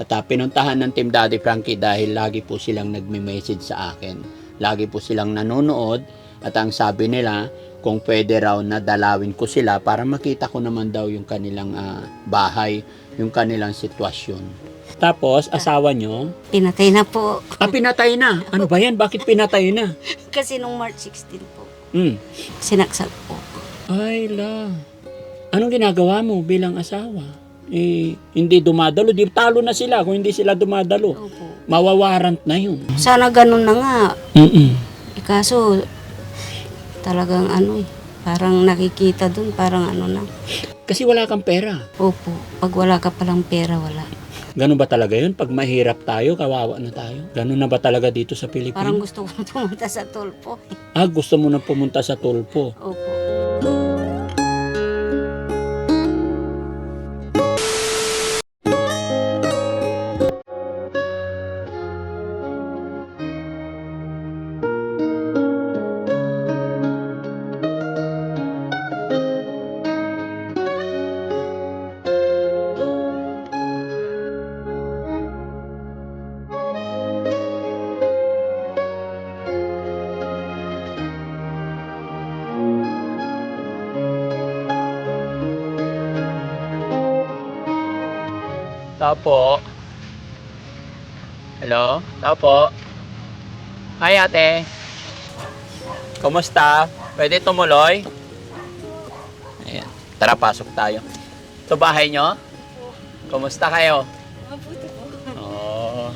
At ah, pinuntahan ng Team Daddy Frankie dahil lagi po silang nagme-message sa akin. Lagi po silang nanonood at ang sabi nila kung pwede raw na dalawin ko sila para makita ko naman daw yung kanilang ah, bahay, yung kanilang sitwasyon. Tapos, asawa nyo, Pinatay na po. ah, pinatay na. Ano ba yan? Bakit pinatay na? Kasi nung March 16 po, Hmm. sinaksak po. Ay, la. Anong ginagawa mo bilang asawa? Eh, hindi dumadalo. Di talo na sila kung hindi sila dumadalo. Opo. Mawawarant na yun. Sana ganun na nga. Mm-mm. Eh, kaso, talagang ano eh, parang nakikita dun, parang ano na. Kasi wala kang pera. Opo, pag wala ka palang pera, wala. Ganun ba talaga yun? Pag mahirap tayo, kawawa na tayo. Ganun na ba talaga dito sa Parang Pilipinas? gusto ko pumunta sa tulpo. Ah, gusto mo na pumunta sa tulpo. Opo. Tao po. Hello? Tao po. Hi ate. Kumusta? Pwede tumuloy? Ayan. Tara, pasok tayo. Ito bahay nyo? Kumusta kayo? Mabuti po. Oo.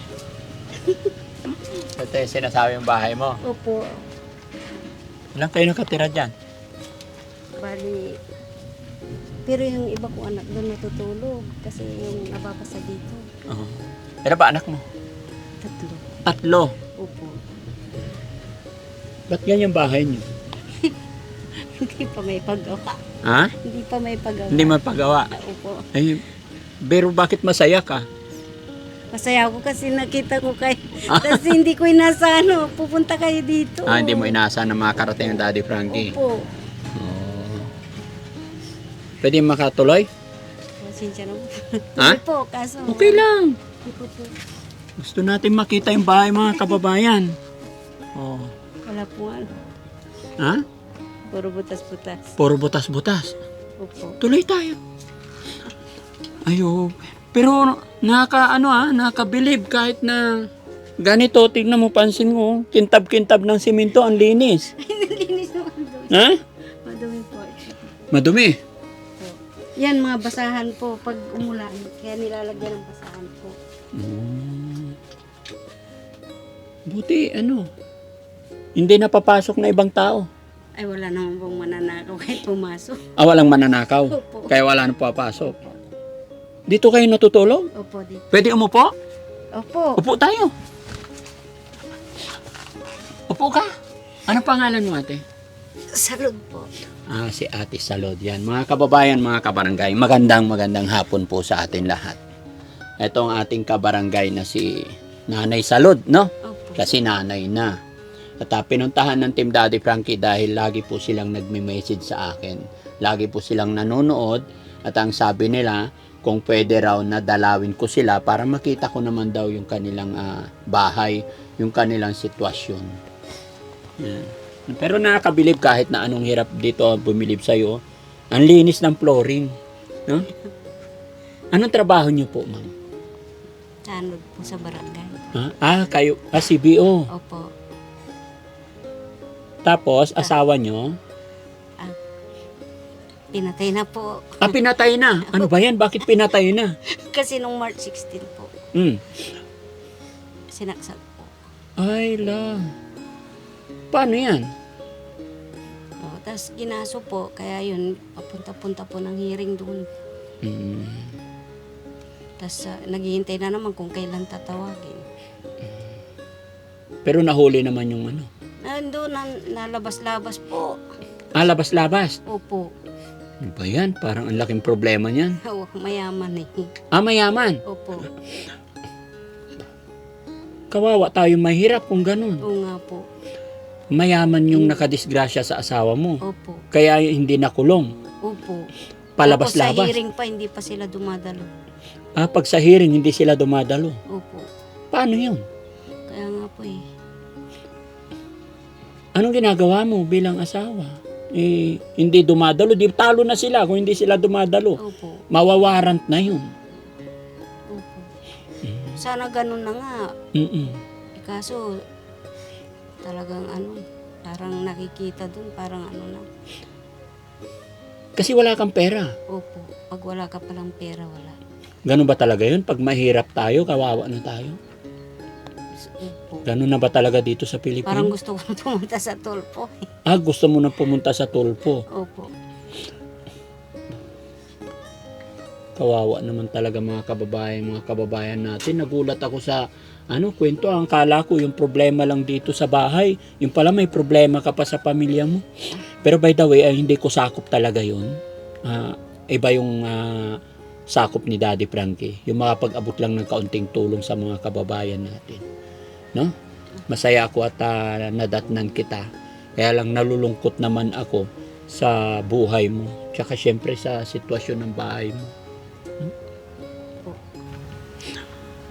Ito yung sinasabi yung bahay mo. Opo. Ilan kayo nakatira dyan? Bali, pero yung iba kong anak doon natutulog kasi yung nababasa dito, Oo. Ilan ba anak mo? tatlo. Tatlo. Opo. Ba't ganyan bahay niyo? Hindi pa may paggawa. Ha? Hindi pa may paggawa. Hindi mapagawa. Opo. Ay, pero bakit masaya ka? Masaya ako kasi nakita ko kayo. Kasi hindi ko inasa ano, pupunta kayo dito. Ah, hindi mo inaasahan na makakarating ang Daddy Frankie. Opo. Pwede makatuloy? Pasensya na po. Ha? Hindi po, kaso. Okay lang. Hindi po po. Gusto natin makita yung bahay mga kababayan. Oh. Wala po ano. Ha? Puro butas-butas. Puro butas-butas. Opo. Tuloy tayo. Ayo. Pero naka ano ah, nakabilib kahit na ganito, tignan mo pansin mo, kintab-kintab ng simento ang linis. Linis naman doon. Ha? Madumi po. Madumi. Yan mga basahan po pag umulan. Kaya nilalagyan ng basahan po. Mm. Buti ano, hindi napapasok na ibang tao. Ay wala naman pong mananakaw kahit pumasok. Ah, walang mananakaw. Opo. Kaya wala na papasok. Dito kayo natutulog? Opo, dito. Pwede umupo? Opo. Upo tayo. Upo ka. Ano pangalan mo ate? Salud po. Ah, si Ate Salod yan. Mga kababayan, mga kabarangay, magandang magandang hapon po sa atin lahat. Ito ang ating kabarangay na si Nanay Salod, no? Opo. Kasi nanay na. At ah, pinuntahan ng Team Daddy Frankie dahil lagi po silang nagme-message sa akin. Lagi po silang nanonood at ang sabi nila kung pwede raw na dalawin ko sila para makita ko naman daw yung kanilang ah, bahay, yung kanilang sitwasyon. Yan. Pero nakakabilib kahit na anong hirap dito bumilib sa'yo. Ang linis ng flooring. No? Anong trabaho niyo po, ma'am? Sanod po sa barangay. Ha? Ah, kayo, ah, CBO. Opo. Tapos, asawa nyo? Pinatay na po. Ah, pinatay na. Ano ba yan? Bakit pinatay na? Kasi nung March 16 po, Hmm. sinaksak po. Ay, la. Paano yan? Oh, Tapos ginaso po, kaya yun, papunta-punta po ng hearing doon. Hmm. Tapos ah, naghihintay na naman kung kailan tatawagin. Pero nahuli naman yung ano. Nandun, na, nalabas-labas po. Ah, labas-labas. Opo. Ano ba yan? Parang ang laking problema niyan. Oh, mayaman eh. Ah, mayaman. Opo. Kawawa tayo mahirap kung ganun. Oo nga po. Mayaman yung nakadisgrasya sa asawa mo. Opo. Kaya hindi nakulong. Opo. Tapos sa Palabas-labas. hearing pa, hindi pa sila dumadalo. Ah, pag sa hearing, hindi sila dumadalo. Opo. Paano yun? Kaya nga po eh. Anong ginagawa mo bilang asawa? Eh, hindi dumadalo. Di talo na sila kung hindi sila dumadalo. Opo. Mawawarant na yun. Opo. Sana ganun na nga. Mm-mm. Eh, kaso, talagang ano, parang nakikita dun, parang ano na. Kasi wala kang pera. Opo. Pag wala ka palang pera, wala. Ganun ba talaga yun? Pag mahirap tayo, kawawa na tayo. Opo. Ganun na ba talaga dito sa Pilipinas? Parang gusto ko pumunta sa tulpo. Ah, gusto mo na pumunta sa tulpo. Opo. Kawawa naman talaga mga kababayan, mga kababayan natin. Nagulat ako sa ano, kwento. Ang kala ko yung problema lang dito sa bahay. Yung pala may problema ka pa sa pamilya mo. Pero by the way, ay hindi ko sakop talaga yun. Ah, iba yung ah, sakop ni Daddy Frankie. Yung makapag-abot lang ng kaunting tulong sa mga kababayan natin. No? Masaya ako at ah, nadatnan kita. Kaya lang nalulungkot naman ako sa buhay mo. Tsaka syempre sa sitwasyon ng bahay mo.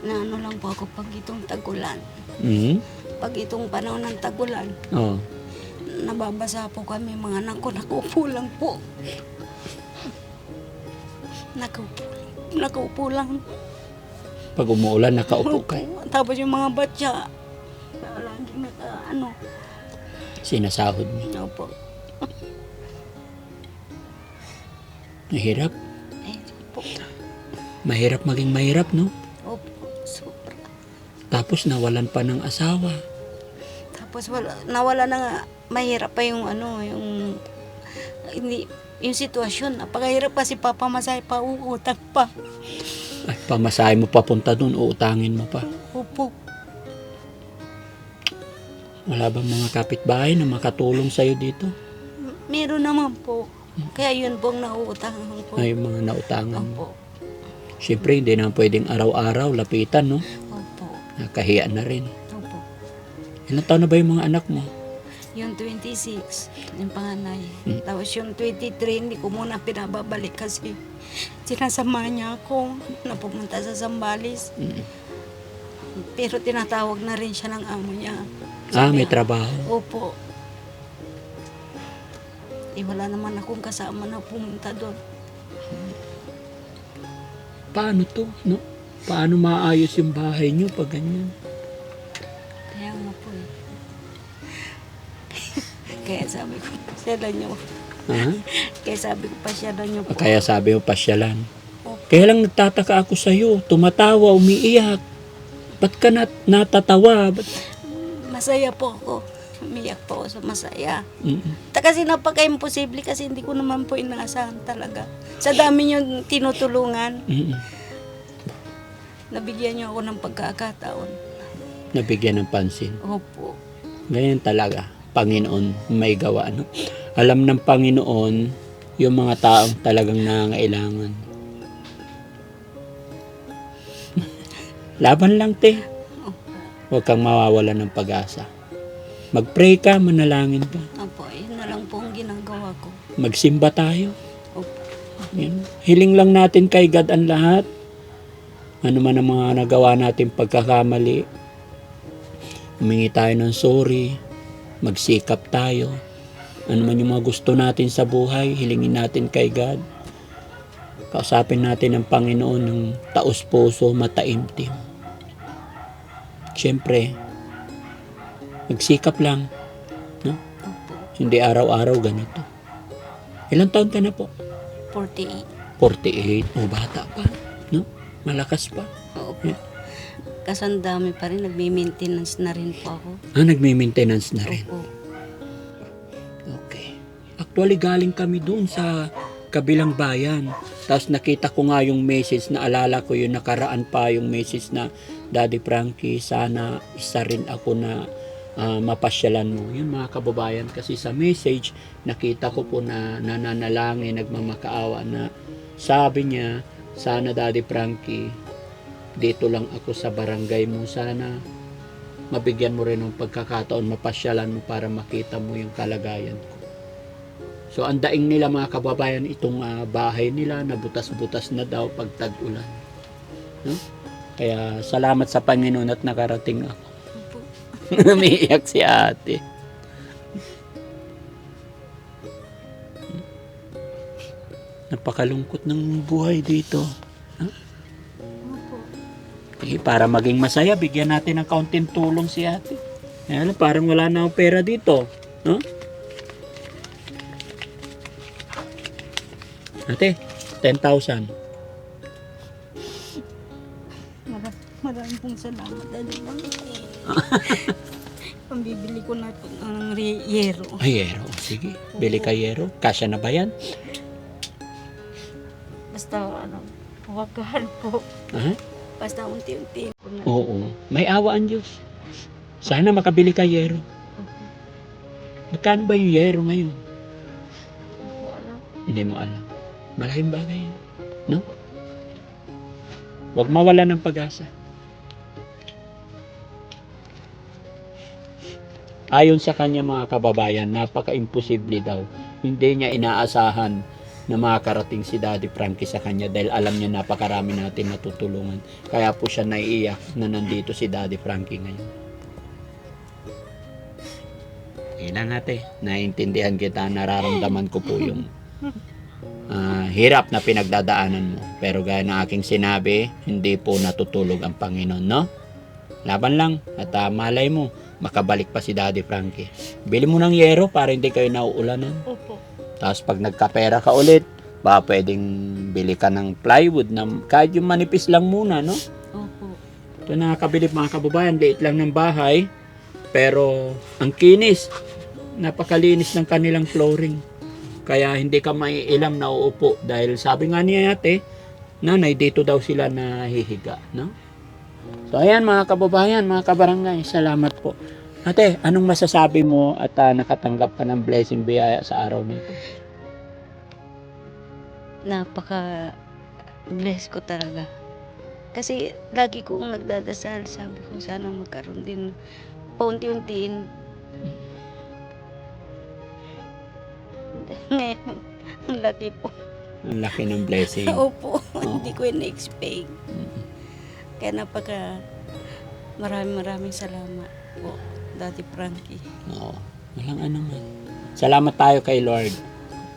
Na ano lang po ako pag itong tagulan. Mhm. Pag itong panahon ng tagulan, Oh. nababasa po kami mga anak ko. Nakaupo lang po. Nakaupo lang. Nakaupo lang. Pag umuulan, nakaupo ka. Tapos yung mga batya, lagi naka, ano, Sinasahod mo. opo. Mahirap. Eh, po. Mahirap maging mahirap, no? Tapos nawalan pa ng asawa. Tapos wala, nawala na nga, mahirap pa yung ano, yung, hindi, yung sitwasyon. Napakahirap kasi papamasay pa, uutang pa. Ay, pamasahe mo papunta dun, uutangin mo pa. Opo. Wala bang mga kapitbahay na makatulong sa'yo dito? Meron naman po. Kaya yun po ang nauutangan ko. Ay, mga nautangan mo. Opo. Siyempre, hindi na pwedeng araw-araw lapitan, no? Nakahiya na rin. Opo. Ilan taon na ba yung mga anak mo? Yung 26, yung panganay. Hmm. Tapos yung 23, hindi ko muna pinababalik kasi sinasama niya ako na pumunta sa Zambales. Mm. Pero tinatawag na rin siya ng amo niya. Ah, Sabi may niya, trabaho. Opo. Eh, wala naman akong kasama na pumunta doon. Paano to, no? Paano maayos yung bahay niyo pag ganyan? Kaya nga po eh. Kaya sabi ko, pasyalan niyo. Ha? Kaya sabi ko, pasyalan niyo po. Kaya sabi mo, pasyalan. Opo. Kaya lang nagtataka ako sa'yo, tumatawa, umiiyak. Ba't ka nat natatawa? Ba't... Masaya po ako. Umiyak po ako sa masaya. Mm. Ta kasi napaka-imposible kasi hindi ko naman po inaasahan talaga. Sa dami niyo tinutulungan, Mm. Nabigyan niyo ako ng pagkakataon. Nabigyan ng pansin. Opo. Ganyan talaga. Panginoon may gawa. No? Alam ng Panginoon yung mga taong talagang nangailangan. Laban lang, te. Huwag kang mawawala ng pag-asa. Mag-pray ka, manalangin ka. Opo, yun na lang po ang ginagawa ko. Magsimba tayo. Opo. Yan. Hiling lang natin kay God ang lahat. Ano man ang mga nagawa natin pagkakamali. Humingi tayo ng sorry. Magsikap tayo. Ano man yung mga gusto natin sa buhay, hilingin natin kay God. Kausapin natin ang Panginoon ng taos puso, mataimtim. Siyempre, magsikap lang. No? Hindi araw-araw ganito. Ilang taon ka na po? 48. 48 o bata pa? Malakas pa. Opo. Kaso ang dami pa rin, nagme-maintenance na rin po ako. Ah, nagme-maintenance na rin. Opo. Okay. Actually, galing kami doon sa kabilang bayan. Tapos nakita ko nga yung message na alala ko yung nakaraan pa yung message na Daddy Frankie, sana isa rin ako na ah, mapasyalan mo. Yun mga kababayan, kasi sa message, nakita ko po na nananalangin, nagmamakaawa na sabi niya, sana Daddy Frankie, dito lang ako sa barangay mo. Sana mabigyan mo rin ng pagkakataon, mapasyalan mo para makita mo yung kalagayan ko. So, ang daing nila mga kababayan, itong ah, bahay nila na butas-butas na daw pag tag-ulan. No? Kaya salamat sa Panginoon at nakarating ako. Umiiyak si ate. Napakalungkot ng buhay dito. Opo. Eh, para maging masaya, bigyan natin ng kaunting tulong si ate. Ayan, parang wala na akong pera dito. No? Ate, 10,000. Mara- Maraming pong salamat. Dali lang. Pambibili ko na po ng re- yero. Ay, yero. Sige, bili ka yero. Kasya na ba yan? Wagahan po. Ha? Basta unti-unti. Oo. May awa ang Diyos. Sana makabili ka yero. Magkano ba yung yero ngayon? Opo, alam. Hindi mo alam. Malaking bagay yun. No? Huwag mawala ng pag-asa. Ayon sa kanya mga kababayan, napaka-imposible daw. Hindi niya inaasahan na makakarating si Daddy Frankie sa kanya dahil alam niya napakarami natin natutulungan. Kaya po siya naiiyak na nandito si Daddy Frankie ngayon. Yan lang naiintindihan kita, nararamdaman ko po yung ah, hirap na pinagdadaanan mo. Pero gaya ng aking sinabi, hindi po natutulog ang Panginoon, no? Laban lang at ah, malay mo, makabalik pa si Daddy Frankie. Bili mo ng yero para hindi kayo nauulanan. Opo. Tapos pag nagkapera ka ulit, ba pwedeng bili ka ng plywood na kahit yung manipis lang muna, no? Opo. Ito nakakabilib mga kababayan, liit lang ng bahay, pero ang kinis, napakalinis ng kanilang flooring. Kaya hindi ka maiilang na uupo dahil sabi nga niya ate, nanay dito daw sila nahihiga, no? So ayan mga kababayan, mga kabarangay, salamat po. Ate, anong masasabi mo at ah, nakatanggap ka ng blessing biyaya sa araw nito? Napaka bless ko talaga. Kasi lagi kong nagdadasal, sabi ko sana magkaroon din paunti-untiin. Ngayon, ang laki po. Ang laki ng blessing. Opo, hindi ko in-expect. Kaya napaka maraming maraming salamat po, Daddy Frankie. Oo, walang anuman. Salamat tayo kay Lord.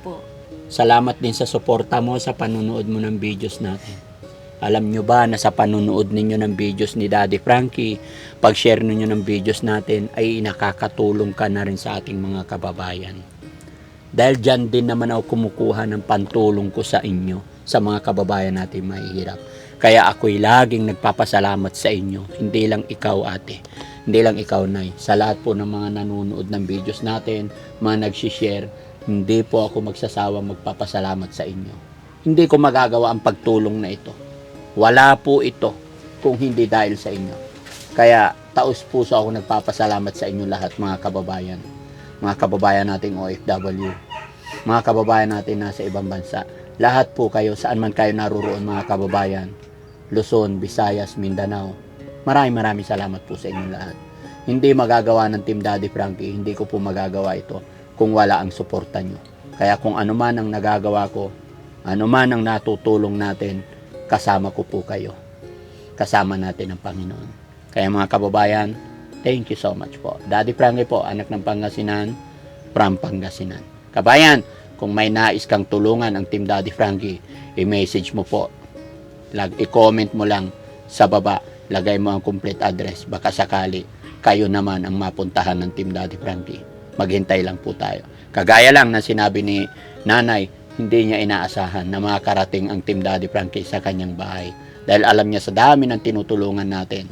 Po. Salamat din sa suporta mo sa panunood mo ng videos natin. Alam nyo ba na sa panunood ninyo ng videos ni Daddy Frankie, pag-share ninyo ng videos natin ay nakakatulong ka na rin sa ating mga kababayan. Dahil dyan din naman ako kumukuha ng pantulong ko sa inyo, sa mga kababayan natin mahihirap. Kaya ako'y laging nagpapasalamat sa inyo, hindi lang ikaw ate, hindi lang ikaw nay, sa lahat po ng mga nanonood ng videos natin, mga nagsishare, hindi po ako magsasawang magpapasalamat sa inyo. Hindi ko magagawa ang pagtulong na ito. Wala po ito kung hindi dahil sa inyo. Kaya taos puso ako nagpapasalamat sa inyo lahat mga kababayan. Mga kababayan nating OFW. Mga kababayan natin nasa ibang bansa. Lahat po kayo, saan man kayo naruroon mga kababayan. Luzon, Visayas, Mindanao. Maraming maraming salamat po sa inyo lahat. Hindi magagawa ng Team Daddy Frankie, hindi ko po magagawa ito kung wala ang suporta nyo. Kaya kung ano man ang nagagawa ko, ano man ang natutulong natin, kasama ko po kayo. Kasama natin ang Panginoon. Kaya mga kababayan, thank you so much po. Daddy Frankie po, anak ng Pangasinan, from Pangasinan. Kabayan, kung may nais kang tulungan ang Team Daddy Frankie, i-message mo po. Lag, i-comment mo lang sa baba. Lagay mo ang complete address. Baka sakali, kayo naman ang mapuntahan ng Team Daddy Frankie. Maghintay lang po tayo. Kagaya lang na sinabi ni nanay, hindi niya inaasahan na makakarating ang Team Daddy Frankie sa kanyang bahay. Dahil alam niya sa dami ng tinutulungan natin.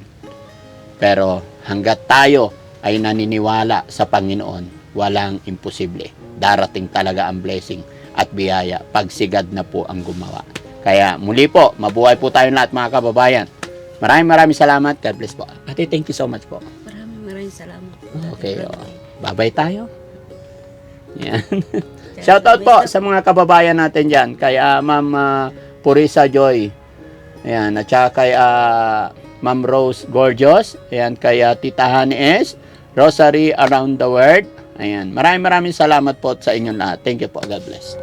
Pero hanggat tayo ay naniniwala sa Panginoon, walang imposible. Darating talaga ang blessing at biyaya pag sigad na po ang gumawa. Kaya muli po, mabuhay po tayo lahat mga kababayan. Maraming maraming salamat. God bless po. Ate, thank you so much po. Maraming maraming salamat po, Okay, oh. Babay tayo. Yan. Shoutout po sa mga kababayan natin dyan. Kay ah, Ma'am ah, Purisa Joy. Ayan. At saka kay ah, Ma'am Rose Gorgeous. Ayan. Kay ah, Tita Honey S. Rosary Around the World. Ayan. Maraming maraming salamat po sa inyong lahat. Thank you po. God bless.